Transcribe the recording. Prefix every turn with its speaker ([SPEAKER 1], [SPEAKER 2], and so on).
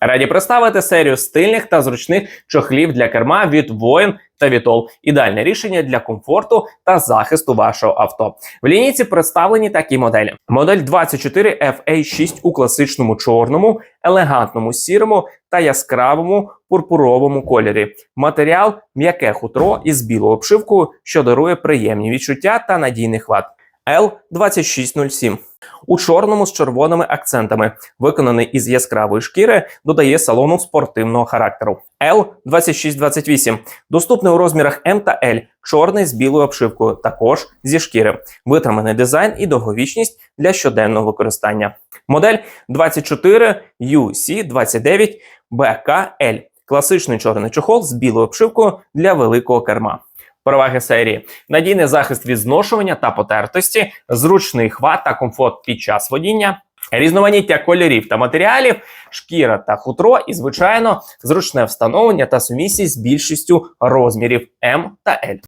[SPEAKER 1] Раді представити серію стильних та зручних чохлів для керма від воїн та Вітол. Ідеальне рішення для комфорту та захисту вашого авто. В лінійці представлені такі моделі: модель 24 FA6 у класичному чорному, елегантному сірому та яскравому пурпуровому кольорі. Матеріал м'яке хутро із білою обшивкою, що дарує приємні відчуття та надійний хват. L2607 у чорному з червоними акцентами, виконаний із яскравої шкіри, додає салону спортивного характеру. L2628 доступний у розмірах М та L, чорний з білою обшивкою, також зі шкіри, витриманий дизайн і довговічність для щоденного використання. Модель 24 UC29 BKL класичний чорний чохол з білою обшивкою для великого керма. Переваги серії: надійний захист від зношування та потертості, зручний хват та комфорт під час водіння, різноманіття кольорів та матеріалів, шкіра та хутро, і, звичайно, зручне встановлення та сумісність з більшістю розмірів М та L.